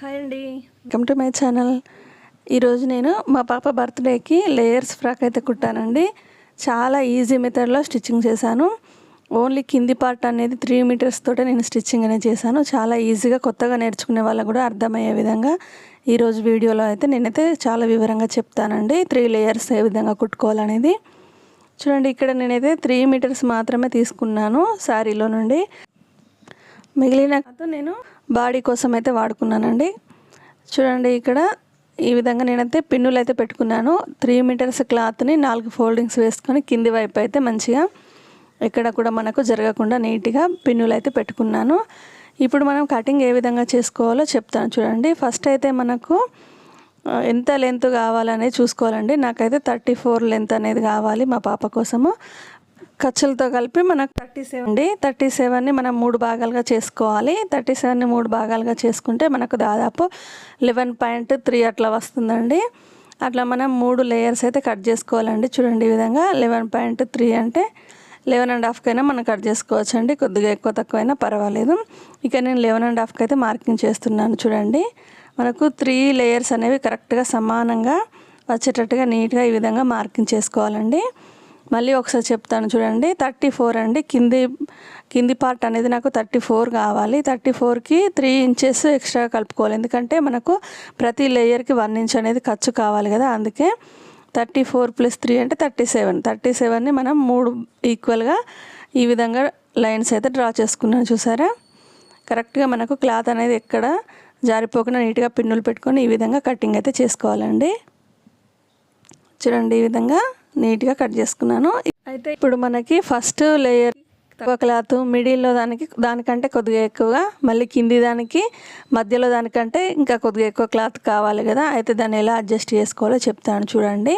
Hi అండి. Welcome to my channel ఈరోజు నేను మా పాప బర్త్డేకి లేయర్స్ ఫ్రాక్ అయితే కుట్టానండి. చాలా ఈజీ మెథడ్లో స్టిచ్చింగ్ చేశాను. ఓన్లీ కింది పార్ట్ అనేది త్రీ మీటర్స్ తోటే నేను స్టిచ్చింగ్ అనేది చేశాను. చాలా ఈజీగా కొత్తగా నేర్చుకునే వాళ్ళకు కూడా అర్థమయ్యే విధంగా ఈరోజు వీడియోలో అయితే నేనైతే చాలా వివరంగా చెప్తానండి. త్రీ లేయర్స్ ఏ విధంగా కుట్టుకోవాలనేది. చూడండి ఇక్కడ నేనైతే త్రీ మీటర్స్ మాత్రమే తీసుకున్నాను శారీలో నుండి. మిగిలిన నేను బాడీ కోసం అయితే వాడుకున్నానండి. చూడండి ఇక్కడ ఈ విధంగా నేనైతే పిన్నులు అయితే పెట్టుకున్నాను. త్రీ మీటర్స్ క్లాత్ని నాలుగు ఫోల్డింగ్స్ వేసుకొని కింది వైపు అయితే మంచిగా ఎక్కడ కూడా మనకు జరగకుండా నీట్గా పిన్నులు అయితే పెట్టుకున్నాను. ఇప్పుడు మనం కటింగ్ ఏ విధంగా చేసుకోవాలో చెప్తాను చూడండి. ఫస్ట్ అయితే మనకు ఎంత లెంత్ కావాలనేది చూసుకోవాలండి. నాకైతే థర్టీ ఫోర్ లెంత్ అనేది కావాలి మా పాప కోసము. ఖర్చులతో కలిపి మనకు థర్టీ సెవెన్ అండి. థర్టీ సెవెన్ని మనం మూడు భాగాలుగా చేసుకోవాలి. థర్టీ సెవెన్ని మూడు భాగాలుగా చేసుకుంటే మనకు దాదాపు లెవెన్ పాయింట్ త్రీ అట్లా వస్తుందండి. అట్లా మనం మూడు లేయర్స్ అయితే కట్ చేసుకోవాలండి. చూడండి ఈ విధంగా లెవెన్ పాయింట్ త్రీ అంటే లెవెన్ అండ్ హాఫ్కైనా మనం కట్ చేసుకోవచ్చు అండి కొద్దిగా ఎక్కువ తక్కువైనా పర్వాలేదు. ఇక నేను లెవెన్ అండ్ హాఫ్కి అయితే మార్కింగ్ చేస్తున్నాను చూడండి. మనకు త్రీ లేయర్స్ అనేవి కరెక్ట్గా సమానంగా వచ్చేటట్టుగా నీట్గా ఈ విధంగా మార్కింగ్ చేసుకోవాలండి. మళ్ళీ ఒకసారి చెప్తాను చూడండి. థర్టీ ఫోర్ అండి. కింది కింది పార్ట్ అనేది నాకు థర్టీ ఫోర్ కావాలి. థర్టీ ఫోర్కి త్రీ ఇంచెస్ ఎక్స్ట్రా కలుపుకోవాలి. ఎందుకంటే మనకు ప్రతి లేయర్కి వన్ ఇంచ్ అనేది ఖర్చు కావాలి కదా. అందుకే థర్టీ ఫోర్ ప్లస్ త్రీ అంటే థర్టీ సెవెన్. థర్టీ సెవెన్ని మనం మూడు ఈక్వల్గా ఈ విధంగా లైన్స్ అయితే డ్రా చేసుకున్నాను. చూసారా? కరెక్ట్గా మనకు క్లాత్ అనేది ఎక్కడ జారిపోకుండా నీట్గా పిన్నులు పెట్టుకొని ఈ విధంగా కటింగ్ అయితే చేసుకోవాలండి. చూడండి ఈ విధంగా. నీట్గా కట్ చేసుకున్నాను. అయితే ఇప్పుడు మనకి ఫస్ట్ లేయర్ తక్కువ క్లాత్ మిడిల్లో దానికి దానికంటే కొద్దిగా ఎక్కువగా మళ్ళీ కింది దానికి మధ్యలో దానికంటే ఇంకా కొద్దిగా ఎక్కువ క్లాత్ కావాలి కదా అయితే దాన్ని ఎలా అడ్జస్ట్ చేసుకోవాలో చెప్తాను చూడండి.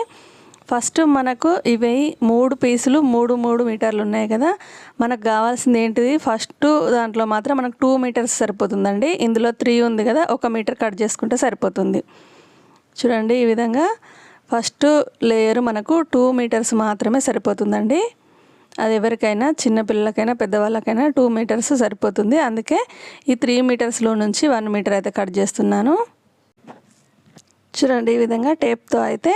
ఫస్ట్ మనకు ఇవి మూడు పీసులు మూడు మూడు మీటర్లు ఉన్నాయి కదా మనకు కావాల్సింది ఏంటిది? ఫస్ట్ దాంట్లో మాత్రం మనకు టూ మీటర్స్ సరిపోతుందండి. ఇందులో త్రీ ఉంది కదా ఒక మీటర్ కట్ చేసుకుంటే సరిపోతుంది. చూడండి ఈ విధంగా ఫస్ట్ లేయర్ మనకు టూ మీటర్స్ మాత్రమే సరిపోతుందండి. అది ఎవరికైనా చిన్నపిల్లలకైనా పెద్దవాళ్ళకైనా టూ మీటర్స్ సరిపోతుంది. అందుకే ఈ త్రీ మీటర్స్లో నుంచి వన్ మీటర్ అయితే కట్ చేస్తున్నాను. చూడండి ఈ విధంగా టేప్తో అయితే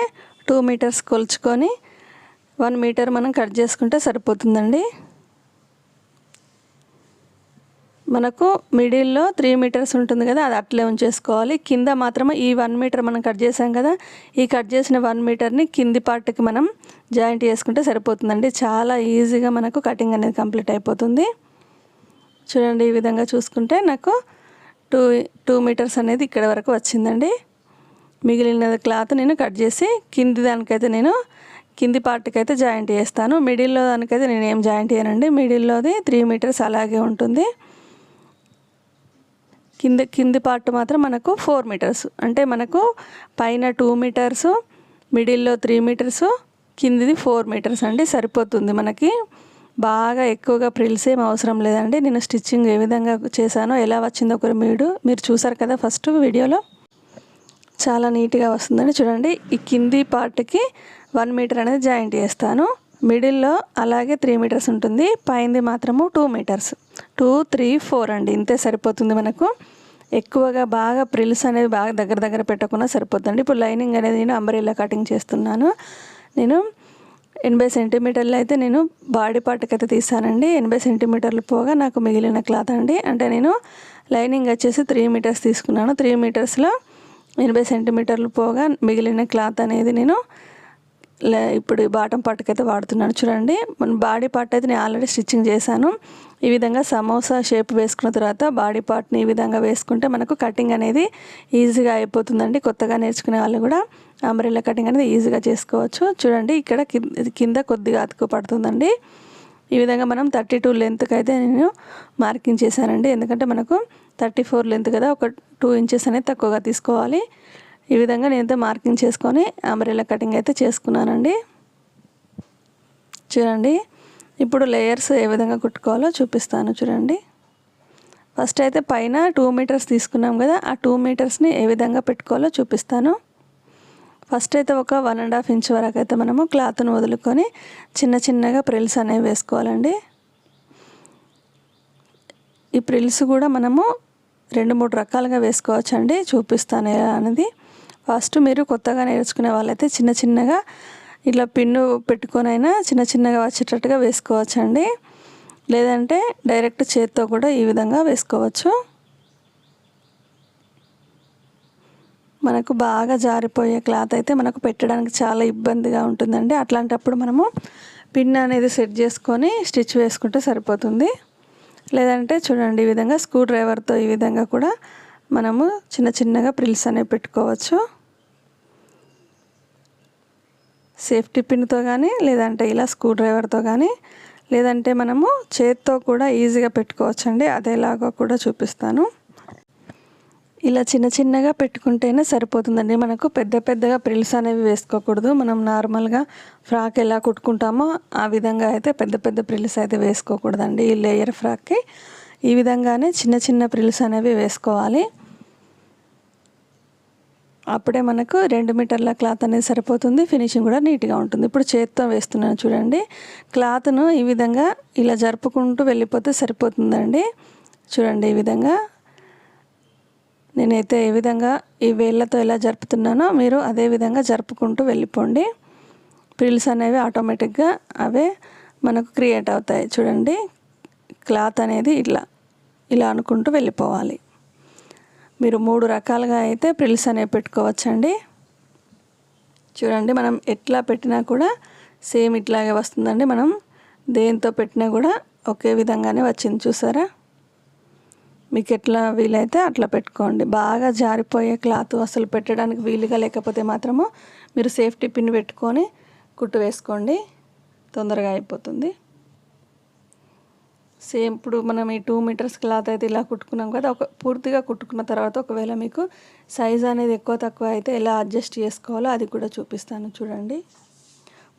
టూ మీటర్స్ కొలుచుకొని వన్ మీటర్ మనం కట్ చేసుకుంటే సరిపోతుందండి. మనకు మిడిల్లో త్రీ మీటర్స్ ఉంటుంది కదా అది అట్లే ఉంచేసుకోవాలి. కింద మాత్రమే ఈ వన్ మీటర్ మనం కట్ చేసాం కదా ఈ కట్ చేసిన వన్ మీటర్ని కింది పార్ట్కి మనం జాయింట్ చేసుకుంటే సరిపోతుందండి. చాలా ఈజీగా మనకు కటింగ్ అనేది కంప్లీట్ అయిపోతుంది. చూడండి ఈ విధంగా చూసుకుంటే నాకు టూ టూ మీటర్స్ అనేది ఇక్కడ వరకు వచ్చిందండి. మిగిలిన క్లాత్ నేను కట్ చేసి కింది దానికైతే నేను కింది పార్ట్కి అయితే జాయింట్ చేస్తాను. మిడిల్లో దానికైతే నేను ఏం జాయింట్ చేయనండి. మిడిల్లోది త్రీ మీటర్స్ అలాగే ఉంటుంది. కింద కింది పార్ట్ మాత్రం మనకు ఫోర్ మీటర్స్ అంటే మనకు పైన టూ మీటర్స్ మిడిల్లో త్రీ మీటర్స్ కిందిది ఫోర్ మీటర్స్ అండి సరిపోతుంది మనకి. బాగా ఎక్కువగా ప్రిల్స్ ఏం అవసరం లేదండి. నేను స్టిచ్చింగ్ ఏ విధంగా చేశానో ఎలా వచ్చిందో ఒకరు మీరు మీరు చూసారు కదా ఫస్ట్ వీడియోలో? చాలా నీట్గా వస్తుందండి. చూడండి ఈ కింది పార్ట్కి వన్ మీటర్ అనేది జాయింట్ చేస్తాను. మిడిల్లో అలాగే త్రీ మీటర్స్ ఉంటుంది. పైంది మాత్రము two metres. Two three four అండి. ఇంతే సరిపోతుంది మనకు. ఎక్కువగా బాగా ప్రిల్స్ అనేవి బాగా దగ్గర దగ్గర పెట్టకుండా సరిపోతుంది ఇప్పుడు లైనింగ్ అనేది నేను అంబరీలా కటింగ్ చేస్తున్నాను. నేను ఎనభై సెంటీమీటర్లు అయితే నేను బాడీ పార్ట్కి అయితే తీసానండి. ఎనభై సెంటీమీటర్లు పోగా నాకు మిగిలిన క్లాత్ అండి. అంటే నేను లైనింగ్ వచ్చేసి త్రీ మీటర్స్ తీసుకున్నాను. త్రీ మీటర్స్లో ఎనభై సెంటీమీటర్లు పోగా మిగిలిన క్లాత్ అనేది నేను లే ఇప్పుడు బాటం పార్ట్కి అయితే వాడుతున్నాను. చూడండి మన బాడీ పార్ట్ అయితే నేను ఆల్రెడీ స్టిచ్చింగ్ చేశాను. ఈ విధంగా సమోసా షేప్ వేసుకున్న తర్వాత బాడీ పార్ట్ని ఈ విధంగా వేసుకుంటే మనకు కటింగ్ అనేది ఈజీగా అయిపోతుందండి. కొత్తగా నేర్చుకునే వాళ్ళు కూడా అంబ్రెల్లా కటింగ్ అనేది ఈజీగా చేసుకోవచ్చు. చూడండి ఇక్కడ కింద కింద కొద్దిగా అతుకు పడుతుందండి. ఈ విధంగా మనం థర్టీ టూ లెంత్కి అయితే నేను మార్కింగ్ చేశానండి. ఎందుకంటే మనకు థర్టీ ఫోర్ లెంత్ కదా ఒక టూ ఇంచెస్ అనేది తక్కువగా తీసుకోవాలి. ఈ విధంగా నేనైతే మార్కింగ్ చేసుకొని అంబ్రెల్లా కటింగ్ అయితే చేసుకున్నానండి. చూడండి ఇప్పుడు లేయర్స్ ఏ విధంగా కుట్టుకోవాలో చూపిస్తాను చూడండి. ఫస్ట్ అయితే పైన టూ మీటర్స్ తీసుకున్నాం కదా ఆ టూ మీటర్స్ని ఏ విధంగా పెట్టుకోవాలో చూపిస్తాను. ఫస్ట్ అయితే ఒక వన్ అండ్ హాఫ్ ఇంచ్ వరకు అయితే మనము క్లాత్ను వదులుకొని చిన్న చిన్నగా ప్రిల్స్ అనేవి వేసుకోవాలండి. ఈ ప్రిల్స్ కూడా మనము రెండు మూడు రకాలుగా వేసుకోవచ్చు అండి చూపిస్తాను అనేది. ఫస్ట్ మీరు కొత్తగా నేర్చుకునే వాళ్ళైతే చిన్న చిన్నగా ఇట్లా పిన్ను పెట్టుకొని అయినా చిన్న చిన్నగా వచ్చేటట్టుగా వేసుకోవచ్చండి. లేదంటే డైరెక్ట్ చేత్తో కూడా ఈ విధంగా వేసుకోవచ్చు. మనకు బాగా జారిపోయే క్లాత్ అయితే మనకు పెట్టడానికి చాలా ఇబ్బందిగా ఉంటుందండి. అట్లాంటప్పుడు మనము పిన్ అనేది సెట్ చేసుకొని స్టిచ్ వేసుకుంటే సరిపోతుంది. లేదంటే చూడండి ఈ విధంగా స్క్రూ డ్రైవర్తో ఈ విధంగా కూడా మనము చిన్న చిన్నగా ప్రిల్స్ అనేవి పెట్టుకోవచ్చు. సేఫ్టీ పిన్తో కానీ లేదంటే ఇలా స్క్రూ డ్రైవర్తో కానీ లేదంటే మనము చేత్తో కూడా ఈజీగా పెట్టుకోవచ్చండి. అదేలాగా కూడా చూపిస్తాను. ఇలా చిన్న చిన్నగా పెట్టుకుంటేనే సరిపోతుందండి. మనకు పెద్ద పెద్దగా ప్రిల్స్ అనేవి వేసుకోకూడదు. మనం నార్మల్గా ఫ్రాక్ ఎలా కుట్టుకుంటామో ఆ విధంగా అయితే పెద్ద పెద్ద ప్రిల్స్ అయితే వేసుకోకూడదండి ఈ లేయర్ ఫ్రాక్కి. ఈ విధంగానే చిన్న చిన్న ప్రిల్స్ అనేవి వేసుకోవాలి. అప్పుడే మనకు రెండు మీటర్ల క్లాత్ అనేది సరిపోతుంది. ఫినిషింగ్ కూడా నీట్గా ఉంటుంది. ఇప్పుడు చేత్తో వేస్తున్నాను చూడండి. క్లాత్ను ఈ విధంగా ఇలా జరుపుకుంటూ వెళ్ళిపోతే సరిపోతుందండి. చూడండి ఈ విధంగా. నేనైతే ఏ విధంగా ఈ వేళ్ళతో ఎలా జరుపుతున్నానో మీరు అదే విధంగా జరుపుకుంటూ వెళ్ళిపోండి. ప్రిల్స్ అనేవి ఆటోమేటిక్గా అవే మనకు క్రియేట్ అవుతాయి. చూడండి. క్లాత్ అనేది ఇట్లా ఇలా అనుకుంటూ వెళ్ళిపోవాలి. మీరు మూడు రకాలుగా అయితే ప్రిల్స్ అనేవి పెట్టుకోవచ్చండి. చూడండి మనం ఎట్లా పెట్టినా కూడా సేమ్ ఇట్లాగే వస్తుందండి. మనం దేంతో పెట్టినా కూడా ఒకే విధంగానే వచ్చింది చూసారా? మీకు ఎట్లా వీలైతే అట్లా పెట్టుకోండి. బాగా జారిపోయే క్లాత్ అసలు పెట్టడానికి వీలుగా లేకపోతే మాత్రము మీరు సేఫ్టీ పిన్ పెట్టుకొని కుట్టు వేసుకోండి. తొందరగా అయిపోతుంది. సేమ్ ఇప్పుడు మనం ఈ టూ మీటర్స్ క్లాత్ అయితే ఇలా కుట్టుకున్నాం కదా ఒక పూర్తిగా కుట్టుకున్న తర్వాత ఒకవేళ మీకు సైజ్ అనేది ఎక్కువ తక్కువ అయితే ఎలా అడ్జస్ట్ చేసుకోవాలో అది కూడా చూపిస్తాను చూడండి.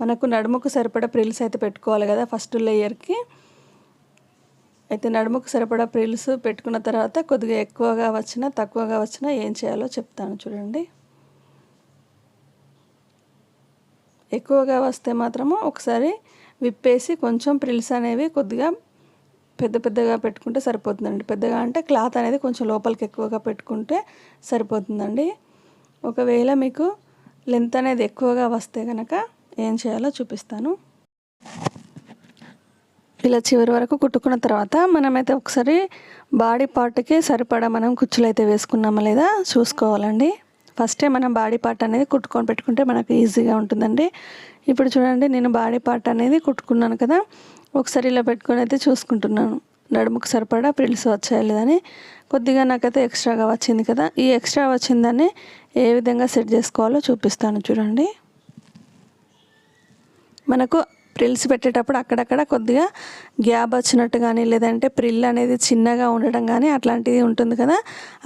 మనకు నడుముకు సరిపడా ప్రిల్స్ అయితే పెట్టుకోవాలి కదా ఫస్ట్ లేయర్కి అయితే నడుముకు సరిపడా ప్రిల్స్ పెట్టుకున్న తర్వాత కొద్దిగా ఎక్కువగా వచ్చినా తక్కువగా వచ్చినా ఏం చేయాలో చెప్తాను చూడండి. ఎక్కువగా వస్తే మాత్రము ఒకసారి విప్పేసి కొంచెం ప్రిల్స్ అనేవి కొద్దిగా పెద్ద పెద్దగా పెట్టుకుంటే సరిపోతుందండి. పెద్దగా అంటే క్లాత్ అనేది కొంచెం లోపలికి ఎక్కువగా పెట్టుకుంటే సరిపోతుందండి. ఒకవేళ మీకు లెంత్ అనేది ఎక్కువగా వస్తే కనుక ఏం చేయాలో చూపిస్తాను. ఇలా చివరి వరకు కుట్టుకున్న తర్వాత మనమైతే ఒకసారి బాడీ పార్ట్కి సరిపడా మనం కుచ్చులు అయితే వేసుకున్నామా లేదా చూసుకోవాలండి. ఫస్టే మనం బాడీ పార్ట్ అనేది కుట్టుకొని పెట్టుకుంటే మనకు ఈజీగా ఉంటుందండి. ఇప్పుడు చూడండి నేను బాడీ పార్ట్ అనేది కుట్టుకున్నాను కదా ఒకసారి ఇలా పెట్టుకొని అయితే చూసుకుంటున్నాను. నడుముకు సరిపడా ప్రిల్స్ వచ్చాయి లేదని కొద్దిగా నాకైతే ఎక్స్ట్రాగా వచ్చింది కదా ఈ ఎక్స్ట్రా వచ్చిందని ఏ విధంగా సెట్ చేసుకోవాలో చూపిస్తాను చూడండి. మనకు ప్రిల్స్ పెట్టేటప్పుడు అక్కడక్కడ కొద్దిగా గ్యాప్ వచ్చినట్టు కానీ లేదంటే ప్రిల్ అనేది చిన్నగా ఉండడం కానీ అట్లాంటిది ఉంటుంది కదా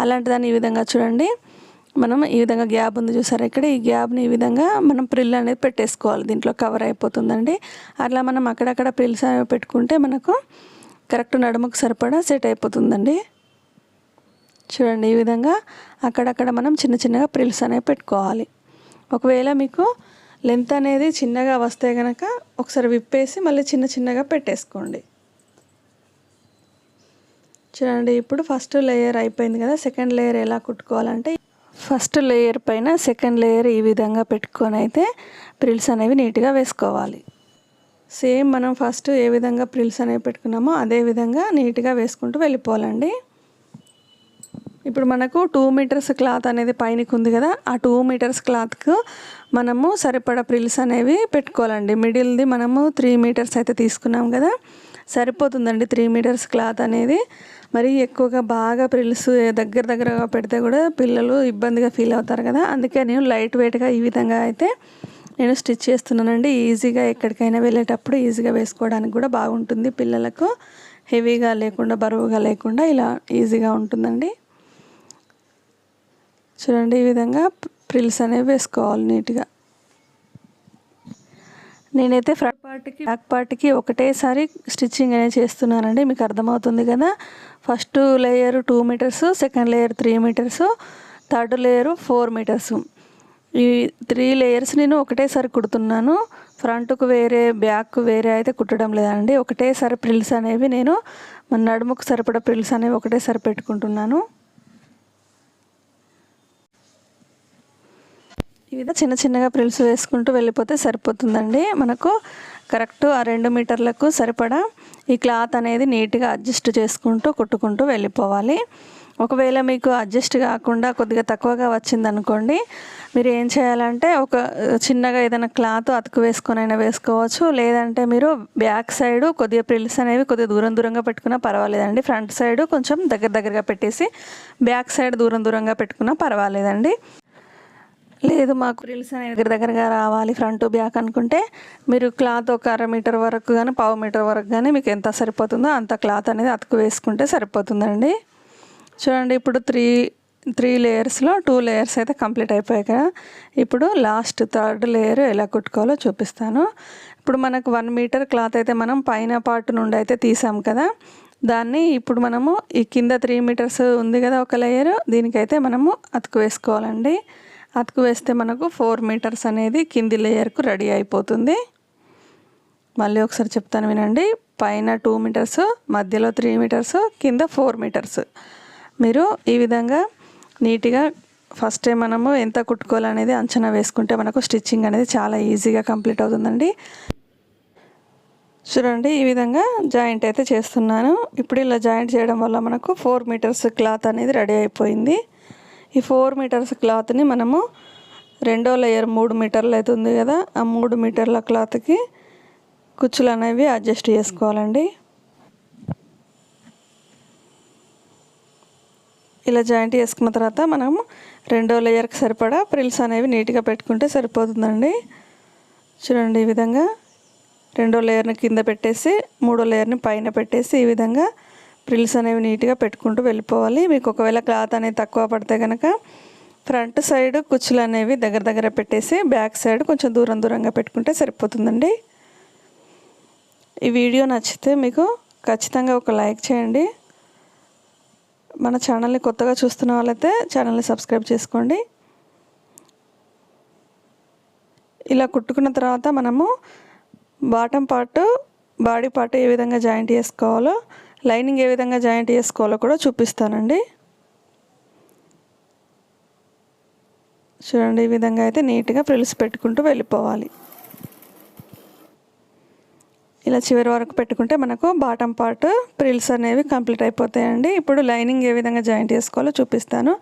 అలాంటిదాన్ని ఈ విధంగా చూడండి. మనం ఈ విధంగా గ్యాప్ ఉంది చూసారా ఇక్కడ? ఈ గ్యాప్ని ఈ విధంగా మనం ప్రిల్ అనేది పెట్టేసుకోవాలి. దీంట్లో కవర్ అయిపోతుందండి. అట్లా మనం అక్కడక్కడ ప్రిల్స్ అనేవి పెట్టుకుంటే మనకు కరెక్ట్ నడుముకు సరిపడా సెట్ అయిపోతుందండి. చూడండి ఈ విధంగా అక్కడక్కడ మనం చిన్న చిన్నగా ప్రిల్స్ అనేవి పెట్టుకోవాలి. ఒకవేళ మీకు లెంత్ అనేది చిన్నగా వస్తే కనుక ఒకసారి విప్పేసి మళ్ళీ చిన్న చిన్నగా పెట్టేసుకోండి. చూడండి ఇప్పుడు ఫస్ట్ లేయర్ అయిపోయింది కదా. సెకండ్ లేయర్ ఎలా కుట్టుకోవాలంటే ఫస్ట్ లేయర్ పైన సెకండ్ లేయర్ ఈ విధంగా పెట్టుకొని అయితే ప్రిల్స్ అనేవి నీట్గా వేసుకోవాలి. సేమ్ మనం ఫస్ట్ ఏ విధంగా ప్రిల్స్ అనేవి పెట్టుకున్నామో అదే విధంగా నీట్గా వేసుకుంటూ వెళ్ళిపోవాలండి. ఇప్పుడు మనకు టూ మీటర్స్ క్లాత్ అనేది పైనకి ఉంది కదా ఆ టూ మీటర్స్ క్లాత్కు మనము సరిపడా ప్రిల్స్ అనేవి పెట్టుకోవాలండి. మిడిల్ది మనము త్రీ మీటర్స్ అయితే తీసుకున్నాం కదా సరిపోతుందండి. త్రీ మీటర్స్ క్లాత్ అనేది. మరి ఎక్కువగా బాగా ప్రిల్స్ దగ్గర దగ్గరగా పెడితే కూడా పిల్లలు ఇబ్బందిగా ఫీల్ అవుతారు కదా. అందుకే నేను లైట్ వెయిట్గా ఈ విధంగా అయితే నేను స్టిచ్ చేస్తున్నానండి. ఈజీగా ఎక్కడికైనా వెళ్ళేటప్పుడు ఈజీగా వేసుకోవడానికి కూడా బాగుంటుంది. పిల్లలకు హెవీగా లేకుండా బరువుగా లేకుండా ఇలా ఈజీగా ఉంటుందండి. చూడండి ఈ విధంగా ప్రిల్స్ అనేవి వేసుకోవాలి నీట్గా. నేనైతే ఫ్రంట్ పార్ట్కి బ్యాక్ పార్ట్కి ఒకటేసారి స్టిచ్చింగ్ అనేది చేస్తున్నానండి. మీకు అర్థమవుతుంది కదా? First layer two metres second layer three metres third layer four metres. ఈ త్రీ లేయర్స్ నేను ఒకటేసారి కుడుతున్నాను. ఫ్రంట్కు వేరే బ్యాక్ వేరే అయితే కుట్టడం లేదండి. ఒకటేసారి ప్రిల్స్ అనేవి నేను మన నడుముకు సరిపడా ప్రిల్స్ అనేవి ఒకటేసారి పెట్టుకుంటున్నాను. ఈ విధంగా చిన్న చిన్నగా ప్రిల్స్ వేసుకుంటూ వెళ్ళిపోతే సరిపోతుందండి. మనకు కరెక్ట్ ఆ రెండు మీటర్లకు సరిపడా ఈ క్లాత్ అనేది నీట్గా అడ్జస్ట్ చేసుకుంటూ కుట్టుకుంటూ వెళ్ళిపోవాలి. ఒకవేళ మీకు అడ్జస్ట్ కాకుండా కొద్దిగా తక్కువగా వచ్చిందనుకోండి మీరు ఏం చేయాలంటే ఒక చిన్నగా ఏదైనా క్లాత్ అతుకు వేసుకొనైనా అయినా వేసుకోవచ్చు. లేదంటే మీరు బ్యాక్ సైడ్ కొద్దిగా ప్రిల్స్ అనేవి కొద్దిగా దూరం దూరంగా పెట్టుకున్నా పర్వాలేదండి. ఫ్రంట్ సైడ్ కొంచెం దగ్గర దగ్గరగా పెట్టేసి బ్యాక్ సైడ్ దూరం దూరంగా పెట్టుకున్నా పర్వాలేదండి. లేదు మాకు రిల్స్ అనేది దగ్గర దగ్గరగా రావాలి ఫ్రంట్ బ్యాక్ అనుకుంటే మీరు క్లాత్ ఒక అర మీటర్ వరకు కానీ పావు మీటర్ వరకు కానీ మీకు ఎంత సరిపోతుందో అంత క్లాత్ అనేది అతుకు వేసుకుంటే సరిపోతుందండి. చూడండి ఇప్పుడు త్రీ త్రీ లేయర్స్లో టూ లేయర్స్ అయితే కంప్లీట్ అయిపోయాయి కదా. ఇప్పుడు లాస్ట్ థర్డ్ లేయర్ ఎలా కుట్టుకోవాలో చూపిస్తాను. ఇప్పుడు మనకు వన్ మీటర్ క్లాత్ అయితే మనం పైన పార్ట్ నుండి అయితే తీసాం కదా. దాన్ని ఇప్పుడు మనము ఈ కింద త్రీ మీటర్స్ ఉంది కదా ఒక లేయర్ దీనికైతే మనము అతుకు వేసుకోవాలండి. అతుకు వేస్తే మనకు ఫోర్ మీటర్స్ అనేది కింది లేయర్కు రెడీ అయిపోతుంది. మళ్ళీ ఒకసారి చెప్తాను వినండి. పైన టూ మీటర్స్ మధ్యలో త్రీ మీటర్స్ కింద ఫోర్ మీటర్స్ మీరు ఈ విధంగా నీట్గా ఫస్ట్ టైం మనము ఎంత కుట్టుకోవాలనేది అంచనా వేసుకుంటే మనకు స్టిచ్చింగ్ అనేది చాలా ఈజీగా కంప్లీట్ అవుతుందండి. చూడండి ఈ విధంగా జాయింట్ అయితే చేస్తున్నాను. ఇప్పుడు ఇలా జాయింట్ చేయడం వల్ల మనకు ఫోర్ మీటర్స్ క్లాత్ అనేది రెడీ అయిపోయింది. ఈ ఫోర్ మీటర్స్ క్లాత్ని మనము రెండో లేయర్ మూడు మీటర్లు అవుతుంది కదా ఆ మూడు మీటర్ల క్లాత్కి కుచ్చులు అనేవి అడ్జస్ట్ చేసుకోవాలండి. ఇలా జాయింట్ చేసుకున్న తర్వాత మనం రెండో లేయర్కి సరిపడా ప్రిల్స్ అనేవి నీట్గా పెట్టుకుంటే సరిపోతుందండి. చూడండి ఈ విధంగా రెండో లేయర్ని కింద పెట్టేసి మూడో లేయర్ని పైన పెట్టేసి ఈ విధంగా ప్రిల్స్ అనేవి నీట్గా పెట్టుకుంటూ వెళ్ళిపోవాలి. మీకు ఒకవేళ క్లాత్ అనేది తక్కువ పడితే కనుక ఫ్రంట్ సైడ్ కుచ్చులు అనేవి దగ్గర దగ్గర పెట్టేసి బ్యాక్ సైడ్ కొంచెం దూరం దూరంగా పెట్టుకుంటే సరిపోతుందండి. ఈ వీడియో నచ్చితే మీకు ఖచ్చితంగా ఒక లైక్ చేయండి. మన ఛానల్ని కొత్తగా చూస్తున్న వాళ్ళైతే ఛానల్ని సబ్స్క్రైబ్ చేసుకోండి. ఇలా కుట్టుకున్న తర్వాత మనము బాటం పార్ట్ బాడీ పార్ట్ ఏ విధంగా జాయింట్ చేసుకోవాలో లైనింగ్ ఏ విధంగా జాయింట్ చేసుకోవాలో కూడా చూపిస్తానండి. చూడండి ఈ విధంగా అయితే నీట్గా ఫ్రిల్స్ పెట్టుకుంటూ వెళ్ళిపోవాలి. ఇలా చివరి వరకు పెట్టుకుంటే మనకు బాటమ్ పార్ట్ ప్రిల్స్ అనేవి కంప్లీట్ అయిపోతాయండి. ఇప్పుడు లైనింగ్ ఏ విధంగా జాయింట్ చేసుకోవాలో చూపిస్తాను.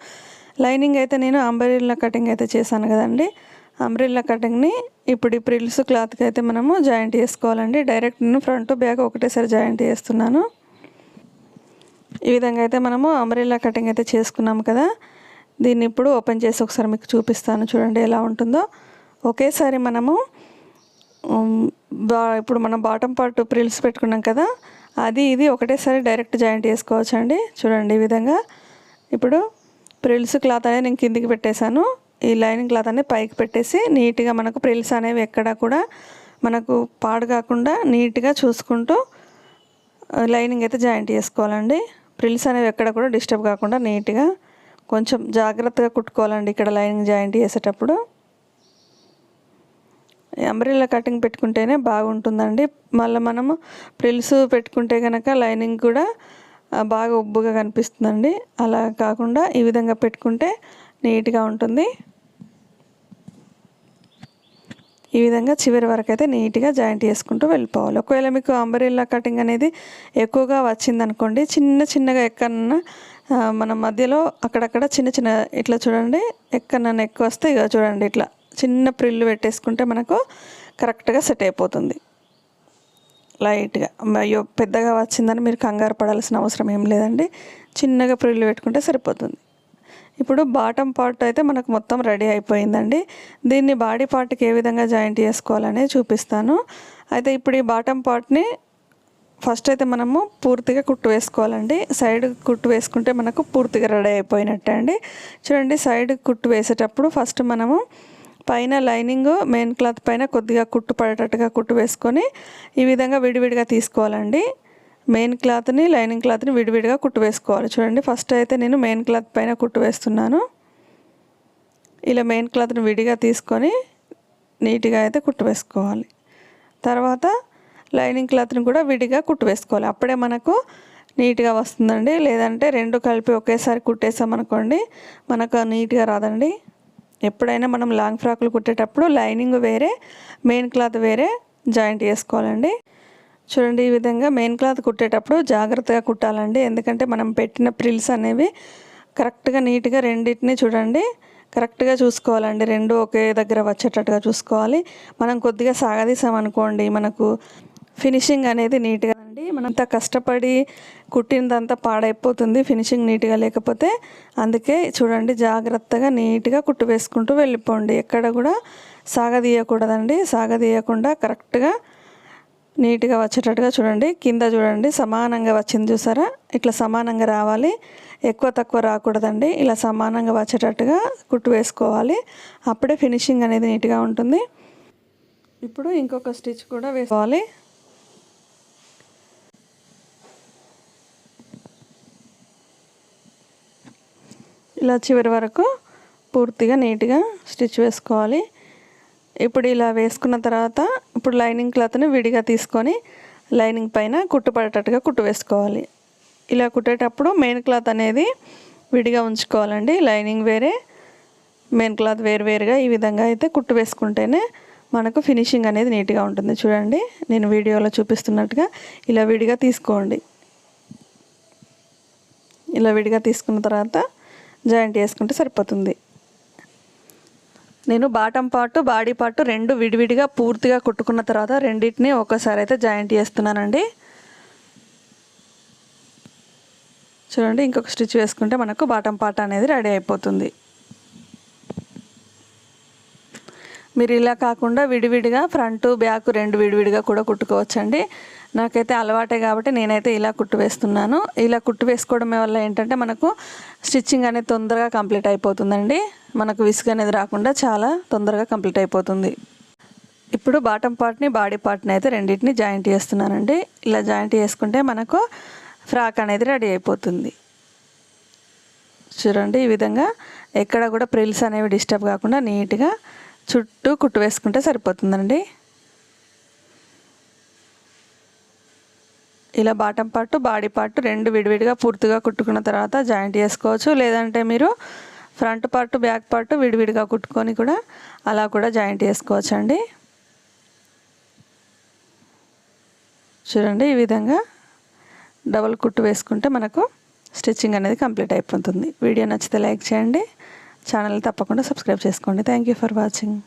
లైనింగ్ అయితే నేను అంబ్రిల్లా కటింగ్ అయితే చేశాను కదండి. అంబ్రిల్లా కటింగ్ని ఇప్పుడు ఈ ప్రిల్స్ క్లాత్కి అయితే మనము జాయింట్ చేసుకోవాలండి. డైరెక్ట్ నేను ఫ్రంట్ బ్యాక్ ఒకటేసారి జాయింట్ చేస్తున్నాను. ఈ విధంగా అయితే మనము అంబ్రెల్లా కటింగ్ అయితే చేసుకున్నాము కదా. దీన్ని ఇప్పుడు ఓపెన్ చేసి ఒకసారి మీకు చూపిస్తాను. చూడండి ఎలా ఉంటుందో. ఒకేసారి మనము బా ఇప్పుడు మనం బాటం పార్ట్ ప్రిల్స్ పెట్టుకున్నాం కదా. అది ఇది ఒకటేసారి డైరెక్ట్ జాయింట్ చేసుకోవచ్చు అండి చూడండి ఈ విధంగా. ఇప్పుడు ప్రిల్స్ క్లాత్ అనేది నేను కిందికి పెట్టేశాను. ఈ లైనింగ్ క్లాత్ అనేది పైకి పెట్టేసి నీట్గా మనకు ప్రిల్స్ అనేవి ఎక్కడా కూడా మనకు పాడు కాకుండా నీట్గా చూసుకుంటూ లైనింగ్ అయితే జాయింట్ చేసుకోవాలండి. ప్రిల్స్ అనేవి ఎక్కడ కూడా డిస్టర్బ్ కాకుండా నీట్గా కొంచెం జాగ్రత్తగా కుట్టుకోవాలండి ఇక్కడ లైనింగ్ జాయింట్ చేసేటప్పుడు. అంబ్రిల్లా కటింగ్ పెట్టుకుంటేనే బాగుంటుందండి. మళ్ళీ మనము ప్రిల్స్ పెట్టుకుంటే కనుక లైనింగ్ కూడా బాగా ఉబ్బుగా కనిపిస్తుందండి. అలా కాకుండా ఈ విధంగా పెట్టుకుంటే నీట్గా ఉంటుంది. ఈ విధంగా చివరి వరకు అయితే నీట్గా జాయింట్ చేసుకుంటూ వెళ్ళిపోవాలి. ఒకవేళ మీకు అంబరిల్లా కటింగ్ అనేది ఎక్కువగా వచ్చిందనుకోండి చిన్న చిన్నగా ఎక్కడన్నా మన మధ్యలో అక్కడక్కడ చిన్న చిన్న ఇట్లా చూడండి ఎక్కడన్నా ఎక్కువ వస్తే ఇక చూడండి ఇట్లా చిన్న ప్రిల్లు పెట్టేసుకుంటే మనకు కరెక్ట్గా సెట్ అయిపోతుంది. లైట్గా. అయ్యో పెద్దగా వచ్చిందని మీరు కంగారు పడాల్సిన అవసరం ఏం లేదండి. చిన్నగా ప్రిల్లు పెట్టుకుంటే సరిపోతుంది. ఇప్పుడు బాటమ్ పార్ట్ అయితే మనకు మొత్తం రెడీ అయిపోయిందండి. దీన్ని బాడీ పార్ట్కి ఏ విధంగా జాయింట్ చేసుకోవాలనే చూపిస్తాను. అయితే ఇప్పుడు ఈ బాటమ్ పార్ట్ని ఫస్ట్ అయితే మనము పూర్తిగా కుట్టు వేసుకోవాలండి. సైడ్ కుట్టు వేసుకుంటే మనకు పూర్తిగా రెడీ అయిపోయినట్టే అండి. చూడండి సైడ్ కుట్టు వేసేటప్పుడు ఫస్ట్ మనము పైన లైనింగ్ మెయిన్ క్లాత్ పైన కొద్దిగా కుట్టు పడేటట్టుగా కుట్టు వేసుకొని ఈ విధంగా విడివిడిగా తీసుకోవాలండి. మెయిన్ క్లాత్ని లైనింగ్ క్లాత్ని విడివిడిగా కుట్టు వేసుకోవాలి. చూడండి ఫస్ట్ అయితే నేను మెయిన్ క్లాత్ పైన కుట్టు వేస్తున్నాను. ఇలా మెయిన్ క్లాత్ని విడిగా తీసుకొని నీట్గా అయితే కుట్టు వేసుకోవాలి. తర్వాత లైనింగ్ క్లాత్ని కూడా విడిగా కుట్టు వేసుకోవాలి. అప్పుడే మనకు నీట్గా వస్తుందండి. లేదంటే రెండు కలిపి ఒకేసారి కుట్టేసామనుకోండి మనకు నీట్గా రాదండి. ఎప్పుడైనా మనం లాంగ్ ఫ్రాక్లు కుట్టేటప్పుడు లైనింగ్ వేరే మెయిన్ క్లాత్ వేరే జాయింట్ చేసుకోవాలండి. చూడండి ఈ విధంగా మెయిన్ క్లాత్ కుట్టేటప్పుడు జాగ్రత్తగా కుట్టాలండి. ఎందుకంటే మనం పెట్టిన ప్రిల్స్ అనేవి కరెక్ట్గా నీట్గా రెండింటిని చూడండి కరెక్ట్గా చూసుకోవాలండి. రెండు ఒకే దగ్గర వచ్చేటట్టుగా చూసుకోవాలి. మనం కొద్దిగా సాగదీసామనుకోండి మనకు ఫినిషింగ్ అనేది నీట్గా అండి. మనంత కష్టపడి కుట్టినదంతా పాడైపోతుంది ఫినిషింగ్ నీట్గా లేకపోతే అందుకే చూడండి జాగ్రత్తగా నీట్గా కుట్టు వేసుకుంటూ వెళ్ళిపోండి. ఎక్కడ కూడా సాగదీయకూడదండి. సాగదీయకుండా కరెక్ట్గా నీట్గా వచ్చేటట్టుగా చూడండి. కింద చూడండి. సమానంగా వచ్చింది చూసారా? ఇట్లా సమానంగా రావాలి. ఎక్కువ తక్కువ రాకూడదండి. ఇలా సమానంగా వచ్చేటట్టుగా కుట్టు వేసుకోవాలి. అప్పుడే ఫినిషింగ్ అనేది నీట్గా ఉంటుంది. ఇప్పుడు ఇంకొక స్టిచ్ కూడా వేసుకోవాలి. ఇలా చివరి వరకు పూర్తిగా నీట్గా స్టిచ్ వేసుకోవాలి. ఇప్పుడు ఇలా వేసుకున్న తర్వాత ఇప్పుడు లైనింగ్ క్లాత్ని విడిగా తీసుకొని లైనింగ్ పైన కుట్టు పడేటట్టుగా కుట్టు వేసుకోవాలి. ఇలా కుట్టేటప్పుడు మెయిన్ క్లాత్ అనేది విడిగా ఉంచుకోవాలండి. లైనింగ్ వేరే మెయిన్ క్లాత్ వేరు వేరుగా ఈ విధంగా అయితే కుట్టు వేసుకుంటేనే మనకు ఫినిషింగ్ అనేది నీట్గా ఉంటుంది. చూడండి నేను వీడియోలో చూపిస్తున్నట్టుగా ఇలా విడిగా తీసుకోండి. ఇలా విడిగా తీసుకున్న తర్వాత జాయింట్ వేసుకుంటే సరిపోతుంది. నేను బాటం పార్ట్ బాడీ పార్ట్ రెండు విడివిడిగా పూర్తిగా కుట్టుకున్న తర్వాత రెండింటిని ఒకసారి అయితే జాయింట్ చేస్తున్నానండి. చూడండి ఇంకొక స్టిచ్ వేసుకుంటే మనకు బాటం పార్ట్ అనేది రెడీ అయిపోతుంది. మీరు ఇలా కాకుండా విడివిడిగా ఫ్రంట్ బ్యాక్ రెండు విడివిడిగా కూడా కుట్టుకోవచ్చండి. నాకైతే అలవాటే కాబట్టి నేనైతే ఇలా కుట్టు వేస్తున్నాను. ఇలా కుట్టు వేసుకోవడం వల్ల ఏంటంటే మనకు స్టిచ్చింగ్ అనేది తొందరగా కంప్లీట్ అయిపోతుందండి. మనకు విసుగు అనేది రాకుండా చాలా తొందరగా కంప్లీట్ అయిపోతుంది. ఇప్పుడు బాటం పార్ట్ని బాడీ పార్ట్ని అయితే రెండింటిని జాయింట్ చేస్తున్నానండి. ఇలా జాయింట్ చేసుకుంటే మనకు ఫ్రాక్ అనేది రెడీ అయిపోతుంది. చూడండి ఈ విధంగా ఎక్కడ కూడా ప్రిల్స్ అనేవి డిస్టర్బ్ కాకుండా నీట్గా చుట్టూ కుట్టు వేసుకుంటే సరిపోతుందండి. ఇలా బాటం పార్ట్ బాడీ పార్ట్ రెండు విడివిడిగా పూర్తిగా కుట్టుకున్న తర్వాత జాయింట్ చేసుకోవచ్చు. లేదంటే మీరు ఫ్రంట్ పార్ట్ బ్యాక్ పార్ట్ విడివిడిగా కుట్టుకొని కూడా అలా కూడా జాయింట్ చేసుకోవచ్చు అండి చూడండి ఈ విధంగా డబల్ కుట్టు వేసుకుంటే మనకు స్టిచ్చింగ్ అనేది కంప్లీట్ అయిపోతుంది. వీడియో నచ్చితే లైక్ చేయండి. ఛానల్ తప్పకుండా సబ్స్క్రైబ్ చేసుకోండి. Thank you for watching.